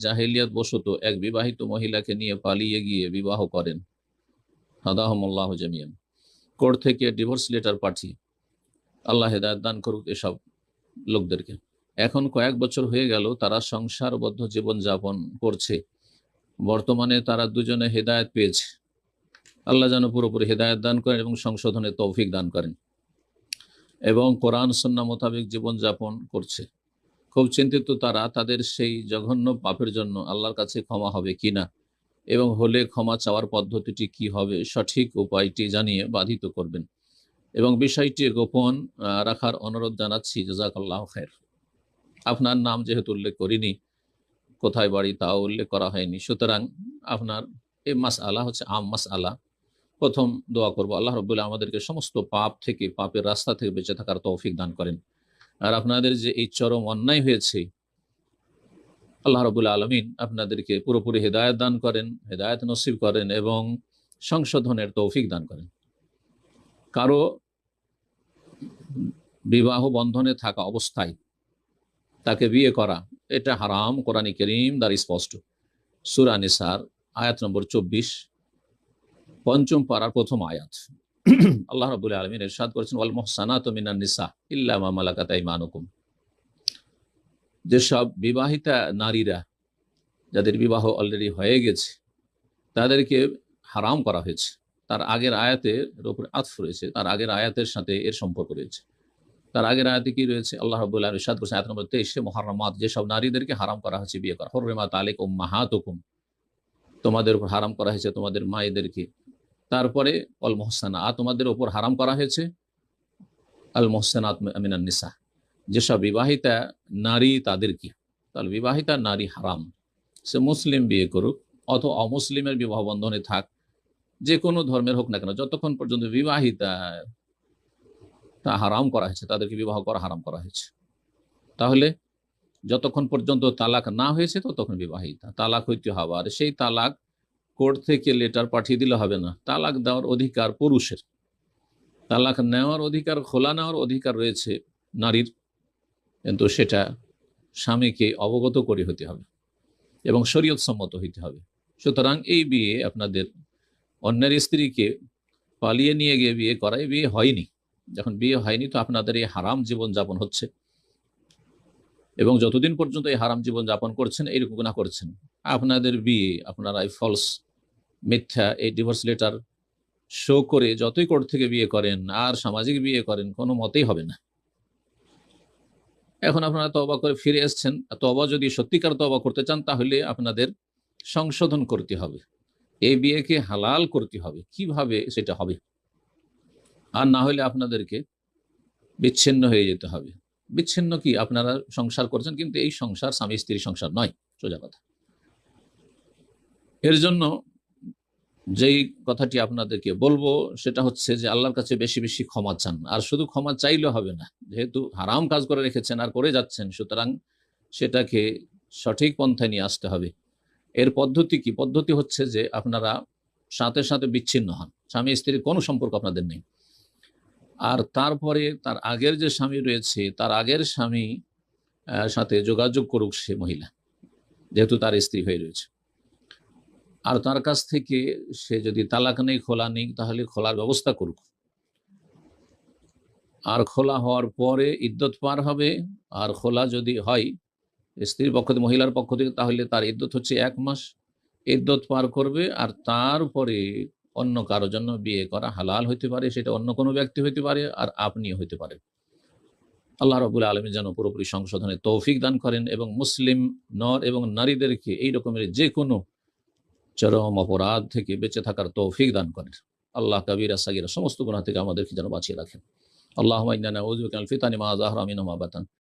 জাহেলিয়াত বশত এক বিবাহিত মহিলাকে নিয়ে পালিয়ে গিয়ে বিবাহ করেন। হাদাহমল্লাহ জামিয়ান। কোর্ট থেকে ডিভোর্স লেটার পাঠিয়ে আল্লাহ হেদায়ত দান করুক এসব লোকদেরকে। এখন কয়েক বছর হয়ে গেল তারা সংসারবদ্ধ জীবন যাপন করছে। বর্তমানে তারা দুজনে হেদায়ত পেয়েছে। আল্লাহ যেন পুরোপুরি হেদায়ত দান করেন এবং সংশোধনের তৌফিক দান করেন। এবং কোরআন সন্না মোতাবেক জীবনযাপন করছে। খুব চিন্তিত তারা তাদের সেই জঘন্য পাপের জন্য আল্লাহর কাছে ক্ষমা হবে কিনা এবং হলে ক্ষমা চাওয়ার পদ্ধতিটি কি হবে সঠিক উপায়টি জানিয়ে বাধিত করবেন। এবং বিষয়টি গোপন রাখার অনুরোধ জানাচ্ছি। জাজাকাল্লাহ খের আপনার নাম যেহেতু উল্লেখ করিনি, কোথায় বাড়ি তাও উল্লেখ করা হয়নি। সুতরাং আপনার এ মাস আলা হচ্ছে আম মাস আলা প্রথম দোয়া করব, আল্লাহ রবুল্লাহ আমাদেরকে সমস্ত পাপ থেকে, পাপের রাস্তা থেকে বেঁচে থাকার তৌফিক দান করেন। আর আপনাদের যে এই চরম অন্যায় হয়েছে, আল্লাহ রবুল্লা আলমিন আপনাদেরকে পুরোপুরি হেদায়ত দান করেন, হেদায়ত নসিব করেন এবং সংশোধনের তৌফিক দান করেন। কারও বিবাহ বন্ধনে থাকা অবস্থায় তাকে বিয়ে করা, এটা হারাম, কোরআনী করিম দ্বার স্পষ্ট। সুরা নিসার, আয়াত নম্বর চব্বিশ, পঞ্চম পাড়ার প্রথম আয়াত। আল্লাহ রবুল্লা আলমিন এরশাদ করেছেন, ওয়াল মোহসানাত মিনান নিসা ইল্লা মা মালাকাত আইমানুকুম। যেসব বিবাহিতা নারীরা, যাদের বিবাহ অলরেডি হয়ে গেছে, তাদেরকে হারাম করা হয়েছে। তার আগের আয়াতের উপরে আতফ রয়েছে, তার আগের আয়াতের সাথে এর সম্পর্ক রয়েছে। তার আগের আয়াতে কি রয়েছে? আল্লাহ রবুল্লাহ ইরশাদ করেছেন, আয়াত নম্বর তেইশে মহারমাত যেসব নারীদেরকে হারাম করা হয়েছে, বিয়ে করা। হররেমাত আলিক ও মাহাতুকুম তোমাদের উপর হারাম করা হয়েছে, তোমাদের মায়েদেরকে তারপরে অল মোহসানা তোমাদের ওপর হারাম করা হয়েছে। আল মোহসানাত আমিনান নিসা, যেসব বিবাহিতা নারী তাদের কি? তাহলে বিবাহিতা নারী হারাম। সে মুসলিম বিয়ে করুক, অথবা অমুসলিমের বিবাহ বন্ধনে থাক, যে কোনো ধর্মের হোক না কেন, যতক্ষণ পর্যন্ত বিবাহিতা তা হারাম করা হয়েছে, তাদেরকে বিবাহ করা হারাম করা হয়েছে। তাহলে যতক্ষণ পর্যন্ত তালাক না হয়েছে, ততক্ষণ বিবাহিতা। তালাক হইতে হবে আর সেই তালাক কোর্ট থেকে লেটার পাঠিয়ে দিলে হবে না। তালাক দেওয়ার অধিকার পুরুষের। তালাক নেওয়ার অধিকার, খোলা নেওয়ার অধিকার রয়েছে নারীর। কিন্তু সেটা স্বামীকে অবগত করে হতে হবে এবং শরীয়ত সম্মত হইতে হবে। সুতরাং এই বিয়ে আপনাদের অন্যের স্ত্রীকে পালিয়ে নিয়ে গিয়ে বিয়ে করা এই বিয়ে হয়নি। যখন বিয়ে হয়নি তো আপনাদের এই হারাম জীবন যাপন হচ্ছে। এবং যতদিন পর্যন্ত এই হারাম জীবন যাপন করছেন এইরকম গুণা করছেন। আপনাদের বিয়ে, আপনারা এই ফলস মিথ্যা এই ডিভোর্স লেটার শো করে যতই কোর্ট থেকে বিয়ে করেন, আর সামাজিক বিয়ে করেন, কোনো মতেই হবে না। এখন আপনারা তবা করে ফিরে এসছেন। তবা যদি সত্যিকার তবা করতে চান, তাহলে আপনাদের সংশোধন করতে হবে। এই বিয়েকে হালাল করতে হবে। কীভাবে সেটা হবে? আর না হলে আপনাদেরকে বিচ্ছিন্ন হয়ে যেতে হবে। বিচ্ছিন্ন কি? আপনারা সংসার করছেন, কিন্তু এই সংসার স্বামী স্ত্রী সংসার নয়। সোজা কথা। এর জন্য যেই কথাটি আপনাদেরকে বলব, সেটা হচ্ছে যে আল্লাহর কাছে বেশি বেশি ক্ষমা চান। আর শুধু ক্ষমা চাইলে হবে না, যেহেতু হারাম কাজ করে রেখেছেন আর করে যাচ্ছেন, সুতরাং সেটাকে সঠিক পন্থায় নিয়ে আসতে হবে। এর পদ্ধতি কি? পদ্ধতি হচ্ছে যে আপনারা সাথে সাথে বিচ্ছিন্ন হন। স্বামী স্ত্রীর কোনো সম্পর্ক আপনাদের নেই। আর তারপরে তার আগের যে স্বামী রয়েছে, তার আগের স্বামী সাথে যোগাযোগ করুক সে মহিলা, যেহেতু তার স্ত্রী হয়ে রয়েছে। আর তার কাছ থেকে সে যদি তালাক নেই, খোলা নেই, তাহলে খোলার ব্যবস্থা করুক। আর খোলা হওয়ার পরে ইদ্যত পার হবে। আর খোলা যদি হয়, স্ত্রীর পক্ষ থেকে, মহিলার পক্ষ থেকে, তাহলে তার ইদ্যত হচ্ছে এক মাস। ইদ্যত পার করবে আর তারপরে অন্য কারও জন্য বিয়ে করা হালাল হইতে পারে, সেটা অন্য কোনো ব্যক্তি হইতে পারে আর আপনিও হইতে পারে আল্লাহ রবুল আলমী যেন পুরোপুরি সংশোধনে তৌফিক দান করেন এবং মুসলিম নর এবং নারীদেরকে এই রকমের যে কোনো চরম অপরাধ থেকে বেঁচে থাকার তৌফিক দান করেন। আল্লাহ কাবিরা সাগিরা সমস্ত গুণা থেকে আমাদেরকে যেন বাঁচিয়ে রাখেন। আল্লাহ ফিতানি মা জাহরামিন মাবাতান।